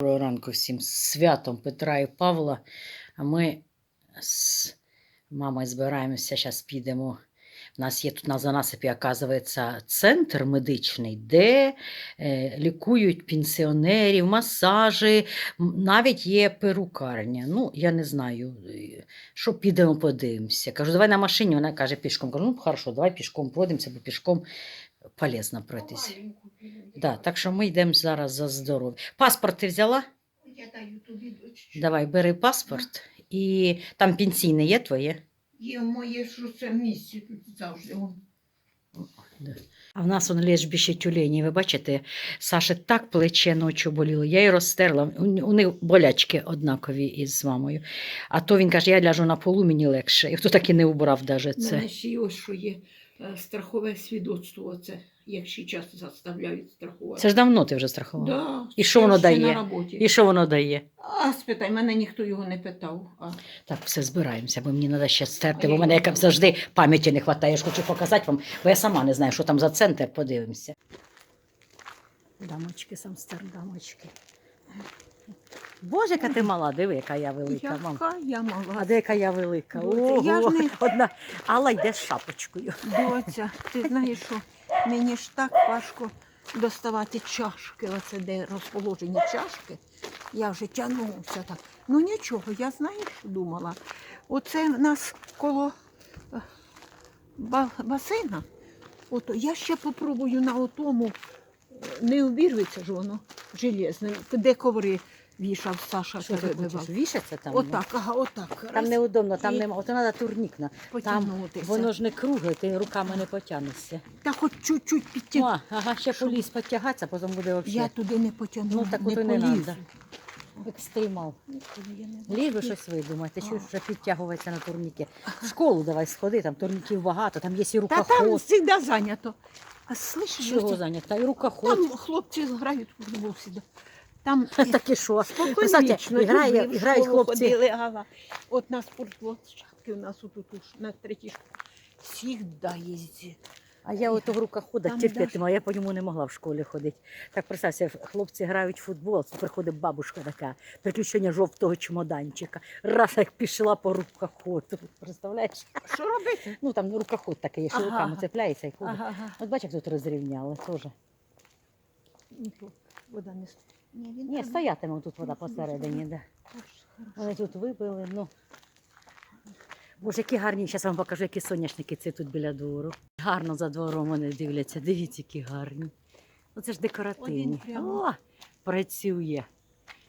Доброго ранку всім святом Петра і Павла. Ми з мамою збираємося, зараз підемо. У нас є тут на Занасипі, оказується, центр медичний, де е, лікують пенсіонерів, масажі, навіть є перукарня. Ну, я не знаю, е, що підемо подивимося. Кажу, давай на машині. Вона каже пішком. Кажу, ну хорошо, давай пішком пройдемося, бо пішком полезно пройтися. Да, так що ми йдемо зараз за здоров'я. Паспорт ти взяла? Я даю тобі. Давай, бери паспорт. І там пенсійне є твоє. Є моє, що це місце тут завжди. А в нас он лежбище тюлені. Ви бачите, Саше так плече ночі боліло. Я її розтерла. У, у них болячки однакові із мамою. А то він каже, я ляжу на полу, мені легше. І хто так і не убрав даже У це. мене ще ось що є страхове свідоцтво. Оце, як ще часто заставляють страхувати. Це ж давно ти вже страхувала. Да, І що я воно ще дає? На роботі. І що воно дає? А спитай, мене ніхто його не питав. А. Так, все збираємося, бо мені треба ще стерти, А бо я мене як завжди пам'яті не вистачає. Я ж хочу показати вам, бо я сама не знаю, що там за центр, подивимося. Дамочки, сам стар дамочки. Боже, яка ти мала, диви, яка я велика, мам. Яка я мала. А де яка я велика? Доця, я ж не- одна. Алла йде з шапочкою. Доця, ти знаєш, що мені ж так важко доставати чашки, оце де розположені чашки. Я вже тягнувся так. Ну нічого, я знаєш, що думала. Оце в нас коло е, ба- басейна. Ото я ще попробую на отому, е, не обірветься ж воно железним, де коври вішав Саша. Що ти перебивав. хочеш? Вішаться там? Отак, ага, отак. Там Раз, неудобно, там і нема. Ото треба турнік. на- Там потягнутися. воно ж не кругле, ти руками не потягнешся. Та хоч чуть-чуть підтягнути. О, ага, ще Щоб- поліз потягатися, потім буде Я взагалі. туди не потягну, Ну, так не ото й не полізу. надо. Екстремал. Ніколи я не Ліж би щось видумати, що А. вже підтягується на турніки. В школу давай сходи, там турніків багато, там є і Та там рукоход. завжди зайнято. А слышиш, Чого Доця, зайнята? І рукоход. там хлопці грають в футбол. Там Так і що? спокійно, грає, грають хлопці. ходили. От на спортплощадки у нас отут уж на третій школі. Всігда їздять. А я ото в рукоходах Там терпіти, маю, я по ньому не могла в школі ходити. Так представся, хлопці грають в футбол, приходить бабушка така, приключення жовтого чемоданчика. Раз як пішла по рукоходу. Представляєш? Що робити? Ну там рукоход такий, що Ага, руками цепляється і ходить. Ага, ага. От бачиш, як тут розрівняли теж. Ну, Вода не стоїть. Ні, він Ні, там- стоятиме тут вода Ну, посередині. Да. Вони тут вибили, ну. Боже, які гарні, зараз вам покажу, які соняшники цвітуть біля двору. Гарно за двором вони дивляться. Дивіться, які гарні. Ну це ж декоративні. Прямо. О, працює.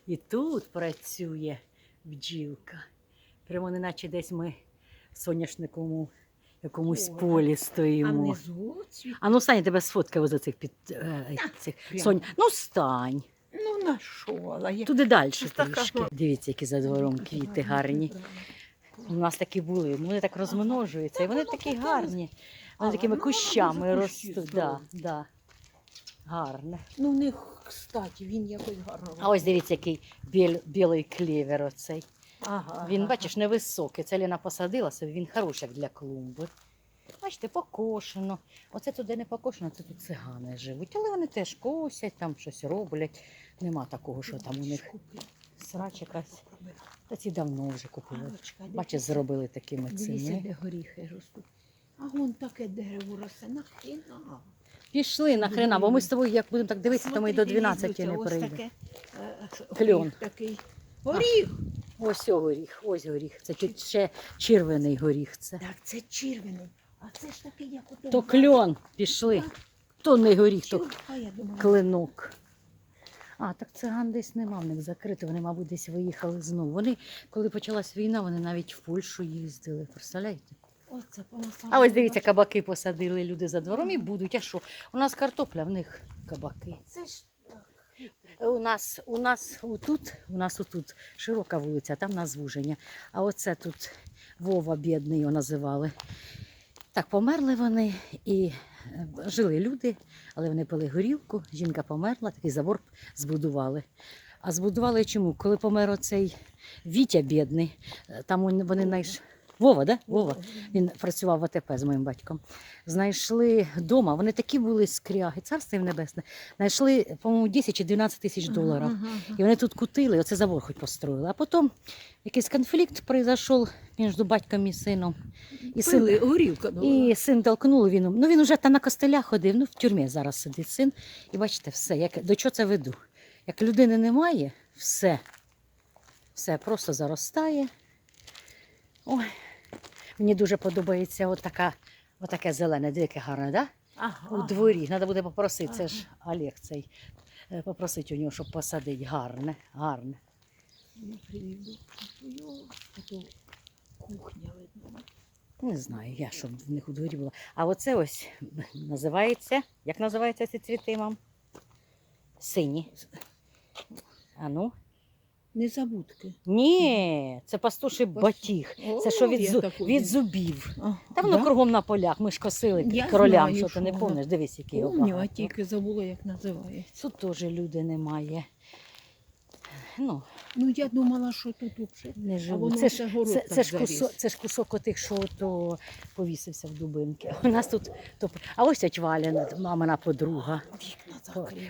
І тут працює бджілка. Прямо неначе десь ми в соняшниковому якомусь О, полі А стоїмо. внизу цвіт. А ну стань, я тебе сфоткаю за цих під е, цих прямо. сонь. Ну стань. На я... Туди далі трішки. Дивіться, які за двором квіти гарні. У нас такі були, вони так розмножуються, і вони такі гарні. Вони такими ну, кущами ростуть. Да, да. Гарне. Ну, в них, кстати, він якось гарно. А ось дивіться, який біл, білий клевер оцей. ага, Він, ага. бачиш, невисокий. Це Ліна посадила собі, він хороший як для клумби. Бачите, покошено. Оце туди не покошено, це тут цигани живуть. Але вони теж косять, там щось роблять. Нема такого, що там у них срач якась. Та ці давно вже купили. Бачиш, зробили такими цими. де горіхи ростуть. А вон таке дерево росте, нахрена. Пішли нахрена, бо ми з тобою, як будемо так дивитися, то ми й до 12 не прийдемо. таке, е, Кльон. горіх такий. Горіх! Ось о горіх, ось горіх. Це ще червоний горіх. Це. Так, це червоний. А це ж такий, як ото. То кльон, пішли. То не горіх, то А я думаю, клинок. А, так циган десь нема в них закрито, вони, мабуть, десь виїхали знову. Вони, коли почалась війна, вони навіть в Польщу їздили. Представляєте? оце. А ось дивіться, кабаки посадили люди за двором і будуть. А що? У нас картопля, в них кабаки. Це ж У нас, у нас отут, у нас отут широка вулиця, там на звуження. А оце тут Вова бідний його називали. Так, померли вони і е, жили люди, але вони пили горілку, жінка померла, такий забор збудували. А збудували чому? Коли помер оцей Вітя бідний, е, там вони- найш... Вова, да? Вова. Він працював в АТП з моїм батьком. Знайшли вдома, вони такі були скряги, царство їм небесне. Знайшли, по-моєму, 10 чи 12 тисяч доларів. І вони тут кутили, оце завод хоч построїли. А потім якийсь конфлікт прийшов між батьком і сином. І син, горілка була. і син толкнув він. Ну він вже та на костелях ходив, ну в тюрмі зараз сидить син. І бачите, все, як, до чого це веду? Як людини немає, все, все просто заростає. Ой, мені дуже подобається отака, отаке зелене, дике гарне, да? Ага. У дворі. Треба буде попросити, це ж Олег цей. е, Попросити у нього, щоб посадити гарне, гарне. Я приведу. Ото Кухня видно. Не знаю, я щоб в них у дворі була. А оце ось називається. Як називаються ці цвіти, мам? Сині. А ну? Незабудки. Ні, це пастуший батіг. Це що від, зу, від зубів. Та воно кругом на полях. Ми ж косили Я королям, знаю, що ти не помниш. пам'ятаєш, дивись, який Помню, а тільки забула, як називається. Тут теж люди немає. Ну, Ну, я думала, що тут взагалі. не воно Це ж, город це, це, ж кусок, це ж кусок отих, що то повісився в дубинки. У нас тут топ. А ось тьоть Валя, мамина подруга.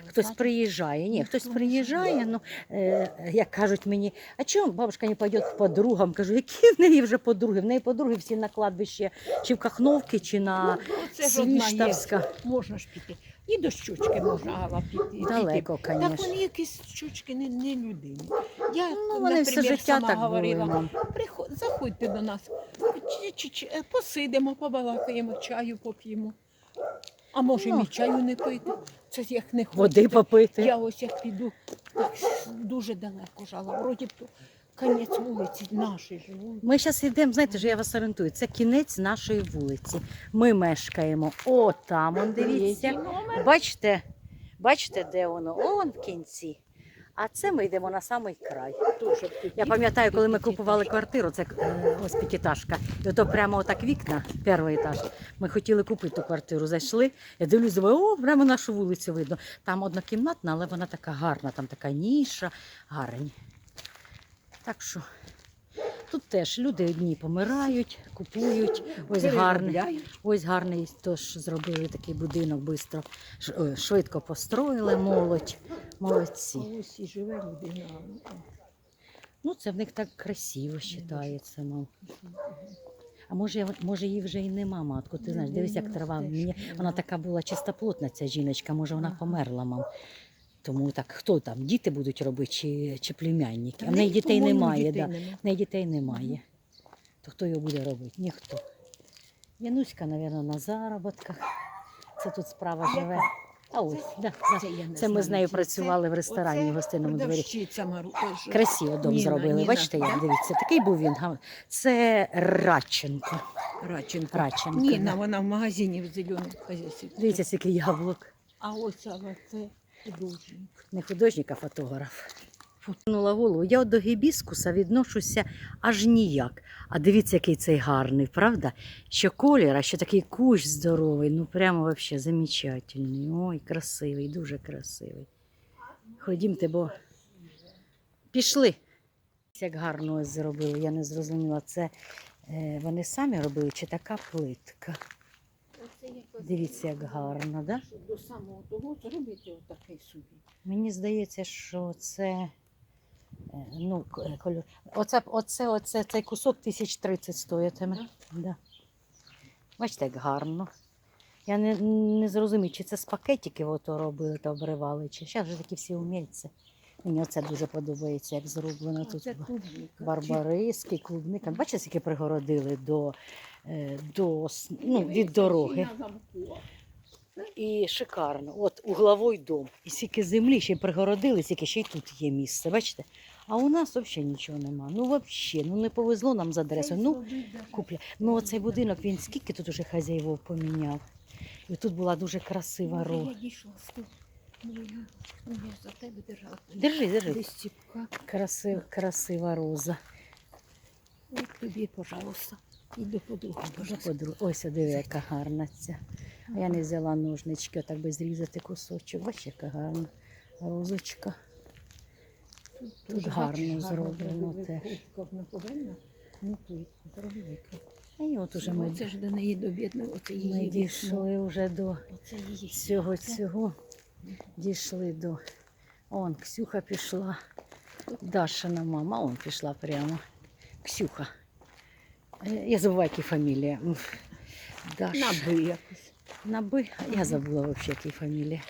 Хтось приїжджає. Ні, хтось приїжджає. Ну, е, як кажуть мені, а чому бабушка не пойде к подругам? Кажу, які в неї вже подруги? В неї подруги всі на кладбище, чи в Кахновки, чи на Ну. Свіштавська. Можна ж піти. І до щучки можна Алла, піти. Далеко, піти. Так вони якісь щучки не, не людини. Я, Ну, вони все наприклад, життя сама так були. говорила, мам. Приход, заходьте до нас, чи, чи, чи, е, посидимо, побалакаємо, чаю поп'ємо. А може, Ну. і чаю не пити. Це ж як не хочете. Води попити. Я ось як піду, так дуже далеко жала. Вроді б то конець вулиці нашої живуть. Ми зараз йдемо, знаєте, що я вас орієнтую. Це кінець нашої вулиці. Ми мешкаємо отам, он дивіться. Бачите, бачите, де воно? Он в кінці. А це ми йдемо на самий край. Я пам'ятаю, коли ми купували квартиру, це е, ось п'ятиэтажка, і ото прямо отак вікна, перший етаж. Ми хотіли купити ту квартиру, зайшли. Я дивлюсь, думаю, о, прямо нашу вулицю видно. Там однокімнатна, але вона така гарна, там така ніша, гарні. Так що тут теж люди одні помирають, купують. Ось гарний. Ось гарний тож зробили такий будинок швидко, швидко построїли молодь. Молодці. Ось і живе людина. Ну, це в них так красиво вважається, мам. А може, може її вже і нема, матко. Ти знаєш, дивись, як трава. Вона така була чистоплотна, ця жіночка, може вона померла, мам. Тому так, хто там, діти будуть робити чи, чи племянники? А в неї дітей немає, дітей да. нема. В неї дітей немає. То хто його буде робити? Ніхто. Януська, мабуть, на заробітках. Це тут справа живе. А ось, да, да. я не Це ми з нею працювали в ресторані в гостинному дворі. що- Красиво дом Ніна, зробили. Ніна, Бачите, як дивіться, такий був він. Це Радченко. Радченко. Радченко. Ніна, да. вона в магазині в зеленому хазяйстві. Дивіться, скільки яблук. А ось це художник. Не художник, а фотограф. Футнула голову. Я до гібіскуса відношуся аж ніяк. А дивіться, який цей гарний, правда? Що колір, а що такий кущ здоровий. Ну прямо вообще замечательний. Ой, красивий, дуже красивий. Ходімте, бо пішли. Як гарно ось зробили, я не зрозуміла, це е, вони самі робили чи така плитка. Дивіться, як гарно, да? Щоб до самого того зробити отакий собі. Мені здається, що це е, ну, е, кольор. Оце, оце, оце, цей кусок 1030 стоїтиме. Да. Бачите, як гарно. Я не, не зрозумію, чи це з пакетиків ото робили та обривали, чи зараз вже такі всі умільці. Мені оце дуже подобається, як зроблено А тут. це клубніка. Барбариски, клубника. Бачите, скільки пригородили до, до, ну, від дороги. І шикарно. От угловий дом. І скільки землі ще й пригородили, скільки ще й тут є місце. Бачите? А у нас взагалі нічого нема. Ну взагалі, ну не повезло нам з адресою. Ну, купля. Ну оцей будинок він скільки тут уже хазяївов поміняв. І тут була дуже красива Може, рога. Ну, ну. Держи, держи. Красив, красива роза. От тобі, пожалуйста. І до подруги, Дуже Ось диви, яка гарна ця. А я не взяла ножнички, так би зрізати кусочок. Бачиш, яка гарна розочка. Тут Дуже гарно зроблено теж. І от уже ми, Оце ж до неї до ми дійшли вже до цього цього. Дійшли до. Он, Ксюха пішла. Дашина мама, он пішла прямо. Ксюха. Я забуваю, які фамілія. Даша. Наби якось. Наби. Я забула взагалі, які фамілія.